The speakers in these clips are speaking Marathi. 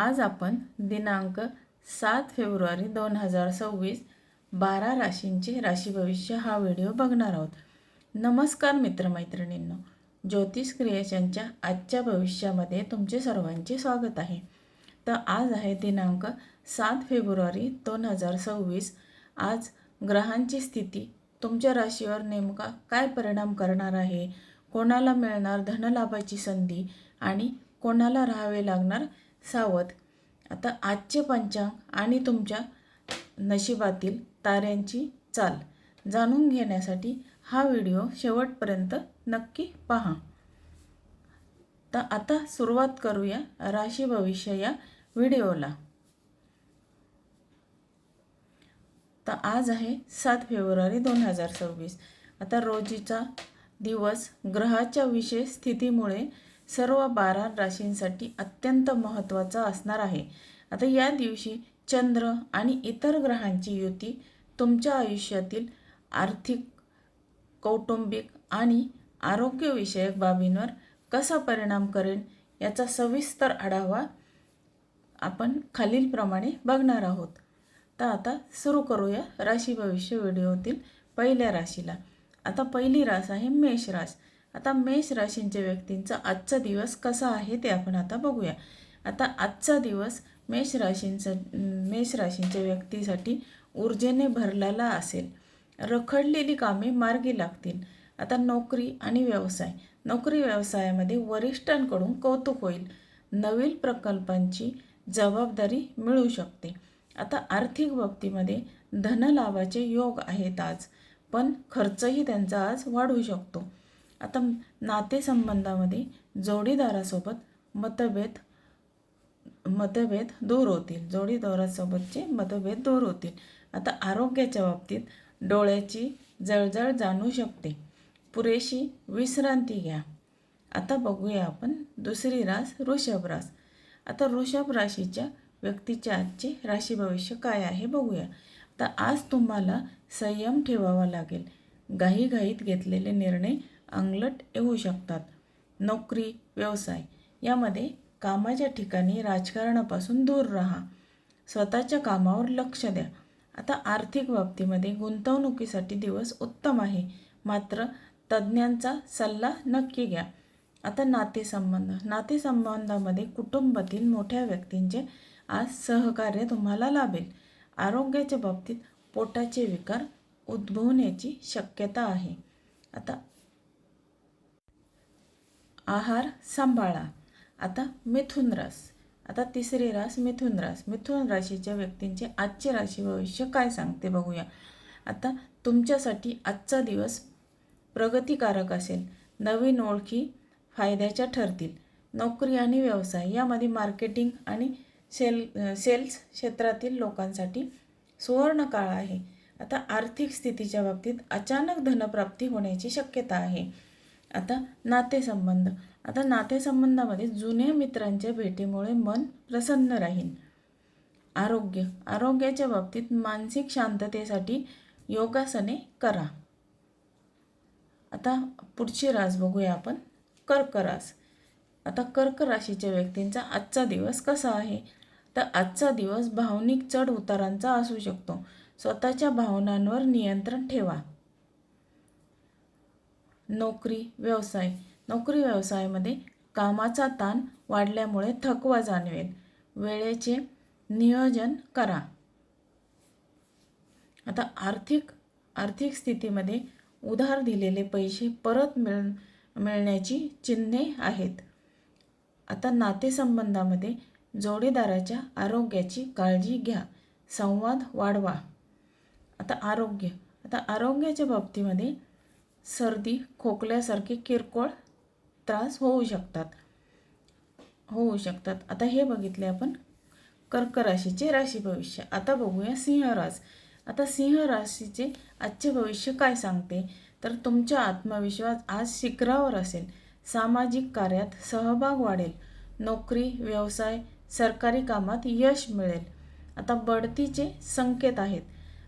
आज आपण दिनांक सात फेब्रुवारी दोन हजार सव्वीस बारा राशींचे राशी भविष्य हा व्हिडिओ बघणार आहोत. नमस्कार मित्रमैत्रिणींनो ज्योतिष क्रिएशनच्या आजच्या भविष्यामध्ये तुमचे सर्वांचे स्वागत आहे. तर आज आहे दिनांक सात फेब्रुवारी दोन हजार सव्वीस. आज ग्रहांची स्थिती तुमच्या राशीवर नेमका काय परिणाम करणार आहे कोणाला मिळणार धनलाभाची संधी आणि कोणाला राहावे लागणार सावध. आता आजचे पंचांग आणि तुमच्या नशिबातील ताऱ्यांची चाल जाणून घेण्यासाठी हा व्हिडिओ शेवटपर्यंत नक्की पहा. तर आता सुरुवात करूया राशी भविष्य या व्हिडिओला. तर आज आहे सात फेब्रुवारी दोन हजार सव्वीस. आता रोजीचा दिवस ग्रहाच्या विशेष स्थितीमुळे सर्व बारा राशींसाठी अत्यंत महत्त्वाचा असणार आहे. आता या दिवशी चंद्र आणि इतर ग्रहांची युती तुमच्या आयुष्यातील आर्थिक कौटुंबिक आणि आरोग्यविषयक बाबींवर कसा परिणाम करेल याचा सविस्तर आढावा आपण खालीलप्रमाणे बघणार आहोत. तर आता सुरू करूया राशी भविष्य व्हिडिओतील पहिल्या राशीला. आता पहिली रास आहे मेष रास. आता मेष राशींच्या व्यक्तींचा आजचा दिवस कसा आहे ते आपण आता बघूया. आता आजचा दिवस मेष राशींचा मेष राशींच्या व्यक्तीसाठी ऊर्जेने भरलेला असेल. रखडलेली कामे मार्गी लागतील. आता नोकरी आणि व्यवसाय. नोकरी व्यवसायामध्ये वरिष्ठांकडून कौतुक होईल. नवीन प्रकल्पांची जबाबदारी मिळू शकते. आता आर्थिक बाबतीमध्ये धनलाभाचे योग आहेत आज पण खर्चही त्यांचा आज वाढू शकतो. आता नातेसंबंधामध्ये जोडीदारासोबत मतभेद मतभेद दूर होतील. जोडीदारासोबतचे मतभेद दूर होतील. आता आरोग्याच्या बाबतीत डोळ्याची जळजळ जाणू शकते. पुरेशी विश्रांती घ्या. आता बघूया आपण दुसरी रास वृषभ रास. आता वृषभ राशीच्या व्यक्तीच्या आजचे राशी भविष्य काय आहे बघूया. तर आज तुम्हाला संयम ठेवावा लागेल. घाईघाईत घेतलेले निर्णय अंगलट येऊ शकतात. नोकरी व्यवसाय यामध्ये कामाच्या ठिकाणी राजकारणापासून दूर राहा. स्वतःच्या कामावर लक्ष द्या. आता आर्थिक बाबतीमध्ये गुंतवणुकीसाठी दिवस उत्तम आहे. मात्र तज्ज्ञांचा सल्ला नक्की घ्या. आता नातेसंबंध. नातेसंबंधामध्ये कुटुंबातील मोठ्या व्यक्तींचे आज सहकार्य तुम्हाला लाभेल. आरोग्याच्या बाबतीत पोटाचे विकार उद्भवण्याची शक्यता आहे. आता आहार सांभाळा. आता मिथुन रास. आता तिसरी रास मिथुन रास. मिथुन राशीच्या व्यक्तींचे आजचे राशी भविष्य काय सांगते बघूया. आता तुमच्यासाठी आजचा दिवस प्रगतिकारक असेल. नवीन ओळखी फायद्याच्या ठरतील. नोकरी आणि व्यवसाय यामध्ये मार्केटिंग आणि सेल सेल्स क्षेत्रातील लोकांसाठी सुवर्ण काळ आहे. आता आर्थिक स्थितीच्या बाबतीत अचानक धनप्राप्ती होण्याची शक्यता आहे. आता नातेसंबंध. आता नातेसंबंधामध्ये जुन्या मित्रांच्या भेटीमुळे मन प्रसन्न राहील. आरोग्य. आरोग्याच्या बाबतीत मानसिक शांततेसाठी योगासने करा. आता पुढची रास बघूया आपण. कर्क रास. आता कर्क राशीच्या व्यक्तींचा आजचा दिवस कसा आहे? तर आजचा दिवस भावनिक चढ उतारांचा असू शकतो. स्वतःच्या भावनांवर नियंत्रण ठेवा. नोकरी व्यवसाय. नोकरी व्यवसायामध्ये कामाचा ताण वाढल्यामुळे थकवा जाणवेल. वेळेचे नियोजन करा. आता आर्थिक आर्थिक स्थितीमध्ये उधार दिलेले पैसे परत मिळ मिळण्याची चिन्हे आहेत. आता नातेसंबंधामध्ये जोडीदाराच्या आरोग्याची काळजी घ्या. संवाद वाढवा. आता आरोग्य. आता आरोग्याच्या बाबतीमध्ये सर्दी खोकल्यासारखे किरकोळ त्रास होऊ शकतात. होऊ शकतात. आता हे बघितले आपण. कर्क राशीचे राशी भविष्य. आता बघूया सिंह रास. आता सिंह राशीचे आजचे भविष्य काय सांगते? तर तुमचा आत्मविश्वास आज शिखरावर असेल. सामाजिक कार्यात सहभाग वाढेल. नोकरी व्यवसाय सरकारी कामात यश मिळेल. आता बढतीचे संकेत आहेत.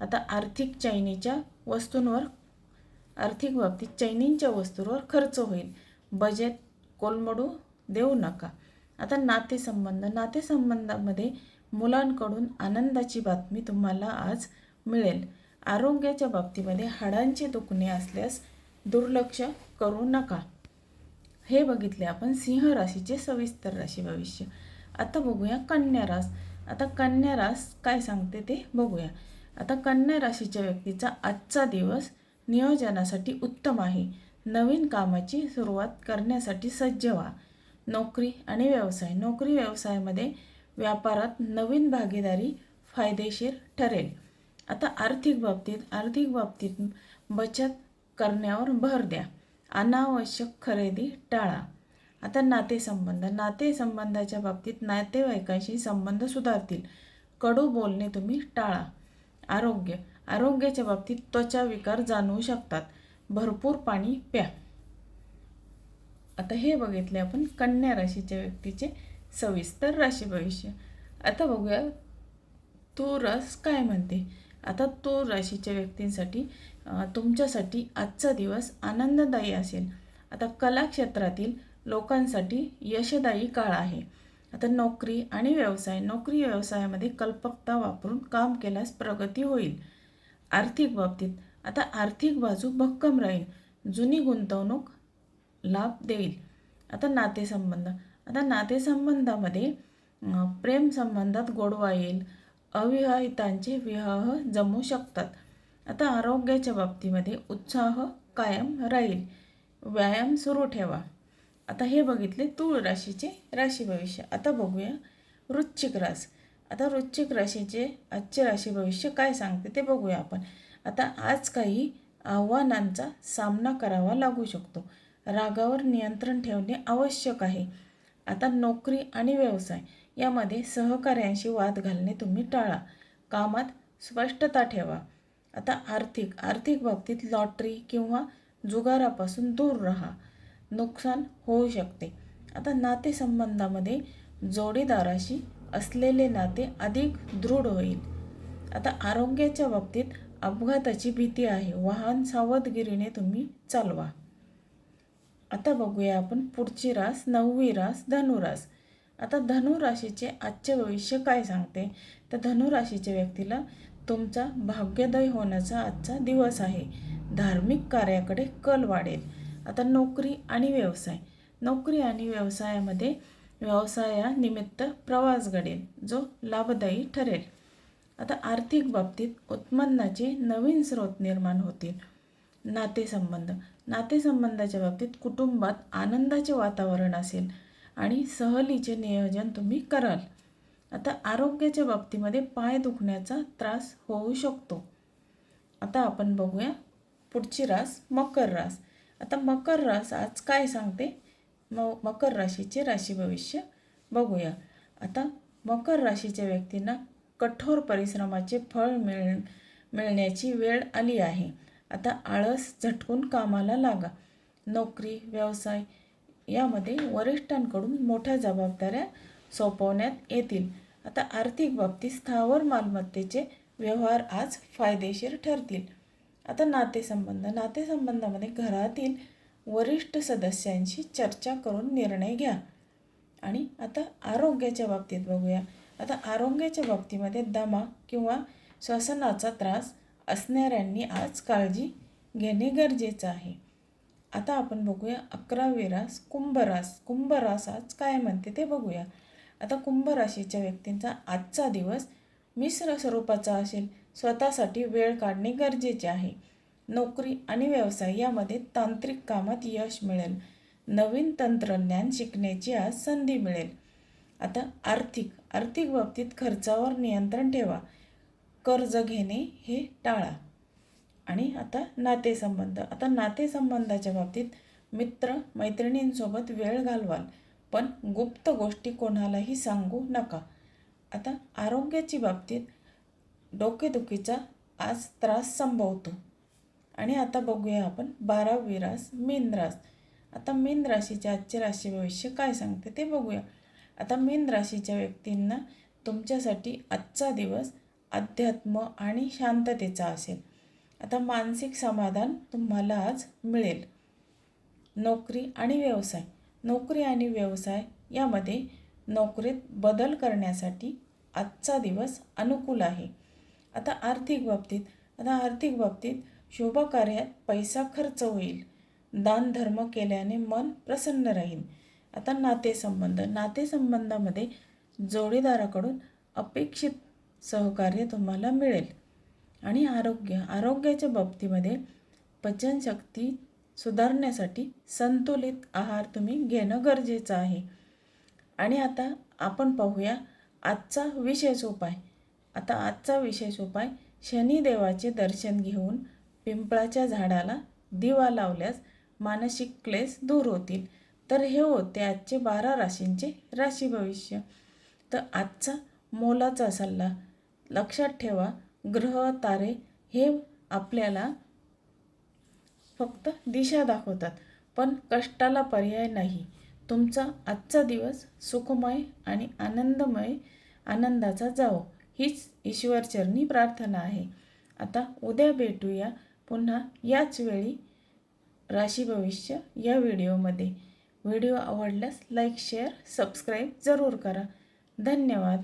आता आर्थिक चैनीच्या वस्तूंवर आर्थिक बाबतीत चैनींच्या वस्तूंवर खर्च होईल. बजेट कोलमडू देऊ नका. आता नातेसंबंध. नातेसंबंधामध्ये मुलांकडून आनंदाची बातमी तुम्हाला आज मिळेल. आरोग्याच्या बाबतीमध्ये हाडांचे दुखणे असल्यास दुर्लक्ष करू नका. हे बघितले आपण सिंह राशीचे सविस्तर राशी भविष्य. आता बघूया कन्या रास. आता कन्या रास काय सांगते ते बघूया. आता कन्या राशीच्या व्यक्तीचा आजचा दिवस नियोजनासाठी उत्तम आहे. नवीन कामाची सुरुवात करण्यासाठी सज्ज व्हा. नोकरी आणि व्यवसाय. नोकरी व्यवसायामध्ये व्यापारात नवीन भागीदारी फायदेशीर ठरेल. आता आर्थिक बाबतीत आर्थिक बाबतीत बचत करण्यावर भर द्या. अनावश्यक खरेदी टाळा. आता नातेसंबंध. नातेसंबंधाच्या बाबतीत नातेवाईकांशी संबंध सुधारतील. कडू बोलणे तुम्ही टाळा. आरोग्य. आरोग्याच्या बाबतीत त्वचा विकार जाणवू शकतात. भरपूर पाणी प्या. आता हे बघितले आपण कन्या राशीच्या व्यक्तीचे सविस्तर राशी भविष्य. आता बघूया तूर रस काय म्हणते? आता तूर राशीच्या व्यक्तींसाठी तुमच्यासाठी आजचा दिवस आनंददायी असेल. आता कला क्षेत्रातील लोकांसाठी यशदायी काळ आहे. आता नोकरी आणि व्यवसाय नोकरी व्यवसायामध्ये कल्पकता वापरून काम केल्यास प्रगती होईल. आर्थिक बाबतीत. आता आर्थिक बाजू भक्कम राहील. जुनी गुंतवणूक लाभ देईल. आता नातेसंबंध. आता नातेसंबंधामध्ये प्रेमसंबंधात गोडवा येईल. अविवाहितांचे विवाह जमू शकतात. आता आरोग्याच्या बाबतीमध्ये उत्साह कायम राहील. व्यायाम सुरू ठेवा. आता हे बघितले तूळ राशीचे राशी भविष्य आता बघूया वृश्चिक रास आता वृश्चिक राशीचे आजचे राशी भविष्य काय सांगते ते बघूया आपण. आता आज काही आव्हानांचा सामना करावा लागू शकतो. रागावर नियंत्रण ठेवणे आवश्यक आहे. आता नोकरी आणि व्यवसाय यामध्ये सहकार्यांशी वाद घालणे तुम्ही टाळा. कामात स्पष्टता ठेवा. आता आर्थिक आर्थिक बाबतीत लॉटरी किंवा जुगारापासून दूर राहा. नुकसान होऊ शकते. आता नातेसंबंधामध्ये जोडीदाराशी असलेले नाते अधिक दृढ होईल. आता आरोग्याच्या बाबतीत अपघाताची भीती आहे. वाहन सावधगिरीने तुम्ही चालवा. आता बघूया आपण पुढची रास नववी रास धनुरास. आता धनुराशीचे आजचे भविष्य काय सांगते? तर धनुराशीच्या व्यक्तीला तुमचा भाग्योदय होण्याचा आजचा दिवस आहे. धार्मिक कार्याकडे कल वाढेल. आता नोकरी आणि व्यवसाय. नोकरी आणि व्यवसायामध्ये व्यवसायानिमित्त प्रवास घडेल जो लाभदायी ठरेल. आता आर्थिक बाबतीत उत्पन्नाचे नवीन स्रोत निर्माण होतील. नातेसंबंध. नातेसंबंधाच्या बाबतीत कुटुंबात आनंदाचे वातावरण असेल आणि सहलीचे नियोजन तुम्ही कराल. आता आरोग्याच्या बाबतीमध्ये पाय दुखण्याचा त्रास होऊ शकतो. आता आपण बघूया पुढची रास मकर रास. आता मकर रास आज काय सांगते? म मकर राशीचे राशी भविष्य बघूया. आता मकर राशीच्या व्यक्तींना कठोर परिश्रमाचे फळ मिळ मिळण्याची वेळ आली आहे. आता आळस झटकून कामाला लागा. नोकरी व्यवसाय यामध्ये वरिष्ठांकडून मोठ्या जबाबदाऱ्या सोपवण्यात येतील. आता आर्थिक बाबतीत स्थावर मालमत्तेचे व्यवहार आज फायदेशीर ठरतील. आता नातेसंबंध नातेसंबंधामध्ये घरातील वरिष्ठ सदस्यांशी चर्चा करून निर्णय घ्या. आणि आता आरोग्याच्या बाबतीत बघूया. आता आरोग्याच्या बाबतीमध्ये दमा किंवा श्वसनाचा त्रास असणाऱ्यांनी आज काळजी घेणे गरजेचं आहे. आता आपण बघूया अकरावी रास कुंभरास कुंभरास आज काय म्हणते ते बघूया. आता कुंभराशीच्या व्यक्तींचा आजचा दिवस मिश्र स्वरूपाचा असेल. स्वतःसाठी वेळ काढणे गरजेचे आहे. नोकरी आणि व्यवसाय यामध्ये तांत्रिक कामात यश मिळेल. नवीन तंत्रज्ञान शिकण्याची आज संधी मिळेल. आता आर्थिक आर्थिक बाबतीत खर्चावर नियंत्रण ठेवा. कर्ज घेणे हे टाळा. आणि आता नातेसंबंध. आता नातेसंबंधाच्या बाबतीत मित्र मैत्रिणींसोबत वेळ घालवाल. पण गुप्त गोष्टी कोणालाही सांगू नका. आता आरोग्याची बाबतीत डोकेदुखीचा आज त्रास संभवतो. आणि आता बघूया आपण बारावी रास मीन रास. आता मीन राशीचे आजचे राशी भविष्य काय सांगते ते बघूया. आता मीन राशीच्या व्यक्तींना तुमच्यासाठी आजचा दिवस अध्यात्म आणि शांततेचा असेल. आता मानसिक समाधान तुम्हाला आज मिळेल. नोकरी आणि व्यवसाय. नोकरी आणि व्यवसाय यामध्ये नोकरीत बदल करण्यासाठी आजचा दिवस अनुकूल आहे. आता आर्थिक बाबतीत आता आर्थिक बाबतीत शुभ कार्यात पैसा खर्च होईल. दान धर्म केल्याने मन प्रसन्न राहील. आता नातेसंबंध. नातेसंबंधामध्ये जोडीदाराकडून अपेक्षित सहकार्य तुम्हाला मिळेल. आणि आरोग्य. आरोग्याच्या बाबतीमध्ये पचनशक्ती सुधारण्यासाठी संतुलित आहार तुम्ही घेणं गरजेचं आहे. आणि आता आपण पाहूया आजचा विशेष उपाय. आता आजचा विशेष उपाय शनिदेवाचे दर्शन घेऊन पिंपळाच्या झाडाला दिवा लावल्यास मानसिक क्लेश दूर होतील. तर हे होते आजचे बारा राशींचे राशी भविष्य. तर आजचा मोलाचा सल्ला लक्षात ठेवा ग्रह तारे हे आपल्याला फक्त दिशा दाखवतात पण कष्टाला पर्याय नाही. तुमचा आजचा दिवस सुखमय आणि आनंदमय आनंदाचा जावो. हीच ईश्वरचरणी प्रार्थना आहे. आता उद्या भेटूया पुन्हा याच वेळी राशी भविष्य या व्हिडिओमध्ये. व्हिडिओ आवडल्यास लाईक शेअर सबस्क्राईब जरूर करा. धन्यवाद.